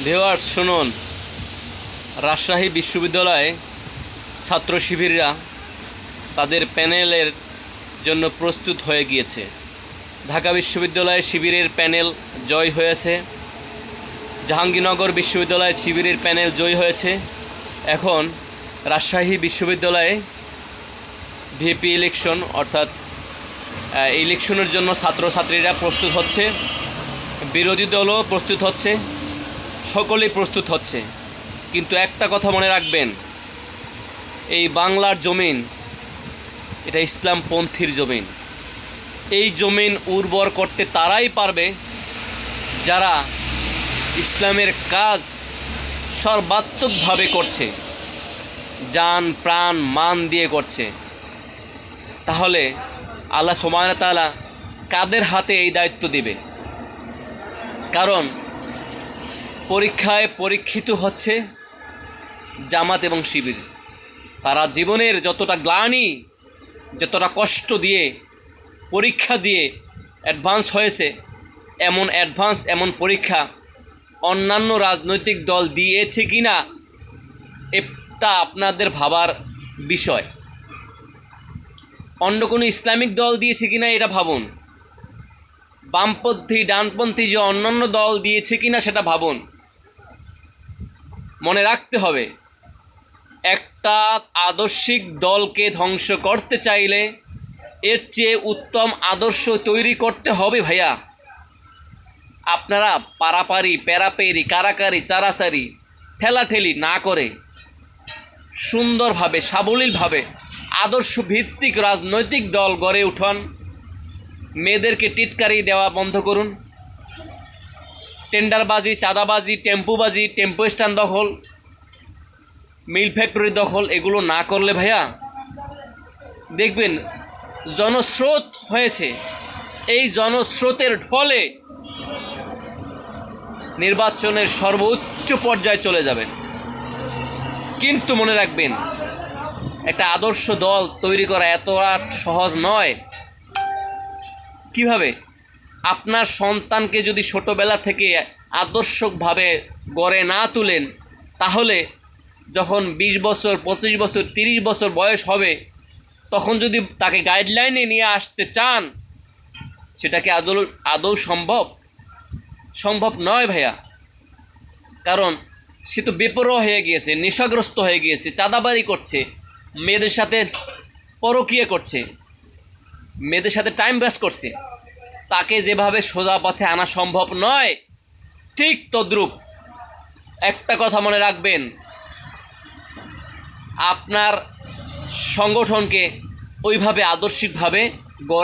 Viewers শুনুন। রাজশাহী বিশ্ববিদ্যালয়ে ছাত্র শিবিররা তাদের প্যানেলের জন্য প্রস্তুত হয়ে গিয়েছে। ঢাকা বিশ্ববিদ্যালয়ে শিবিরের প্যানেল জয় হয়েছে। জাহাঙ্গীরনগর বিশ্ববিদ্যালয়ে শিবিরের প্যানেল জয় হয়েছে। এখন রাজশাহী বিশ্ববিদ্যালয়ে ভিপি ইলেকশন, অর্থাৎ ইলেকশনের জন্য ছাত্রছাত্রীরা প্রস্তুত হচ্ছে। বিরোধী দলও প্রস্তুত হচ্ছে। সকলেই প্রস্তুত হচ্ছে। কিন্তু একটা কথা মনে রাখবেন, এই বাংলার জমিন, এটা ইসলামপন্থীর জমিন। এই জমিন উর্বর করতে তারাই পারবে যারা ইসলামের কাজ সর্বাত্মকভাবে করছে, যান, প্রাণ, মান দিয়ে করছে। তাহলে আল্লাহ সোমান তালা কাদের হাতে এই দায়িত্ব দিবে? কারণ পরীক্ষায় পরীক্ষিত হচ্ছে জামাত এবং শিবির। তারা জীবনের যতটা গ্লানি, যতটা কষ্ট দিয়ে, পরীক্ষা দিয়ে অ্যাডভান্স হয়েছে, এমন অ্যাডভান্স এমন পরীক্ষা অন্যান্য রাজনৈতিক দল দিয়েছে কি না এটা আপনাদের ভাবার বিষয়। অন্য কোনো ইসলামিক দল দিয়েছে কি না এটা ভাবুন। বামপন্থী, ডানপন্থী যে অন্যান্য দল দিয়েছে কি না সেটা ভাবুন। মনে রাখতে হবে, একটা আদর্শিক দলকে ধ্বংস করতে চাইলে এর চেয়ে উত্তম আদর্শ তৈরি করতে হবে ভাইয়া। আপনারা পারাপারি, প্যারাপেরি, কারাকারি, চারাচারি, ঠেলাঠেলি না করে সুন্দরভাবে, সাবলীলভাবে আদর্শ ভিত্তিক রাজনৈতিক দল গড়ে উঠান। মেয়েদেরকে টিটকারি দেওয়া বন্ধ করুন। টেন্ডারবাজি, চাঁদাবাজি, টেম্পুবাজি, টেম্পো স্ট্যান্ড দখল, মিল ফ্যাক্টরি দখল, এগুলো না করলে ভাইয়া দেখবেন জনস্রোত হয়েছে। এই জনস্রোতের ফলে নির্বাচনের সর্বোচ্চ পর্যায়ে চলে যাবেন। কিন্তু মনে রাখবেন, একটা আদর্শ দল তৈরি করা এত সহজ নয়। কীভাবে? আপনার সন্তানকে যদি ছোটোবেলা থেকে আদর্শকভাবে গড়ে না তুলেন, তাহলে যখন বিশ বছর, পঁচিশ বছর, তিরিশ বছর বয়স হবে, তখন যদি তাকে গাইডলাইনে নিয়ে আসতে চান, সেটা কি আদৌ আদৌ সম্ভব? সম্ভব নয় ভাইয়া। কারণ সে তো বেপরোয়া হয়ে গিয়েছে, নেশাগ্রস্ত হয়ে গিয়েছে চাঁদাবাড়ি করছে, মেয়েদের সাথে পরকীয়া করছে, মেয়েদের সাথে টাইম পাস করছে। তাকে যেভাবে সোজা পথে আনা সম্ভব নয়, ঠিক তদ্রূপ। একটা কথা মনে রাখবেন, আপনার সংগঠনকে ওইভাবে আদর্শিকভাবে গড়ে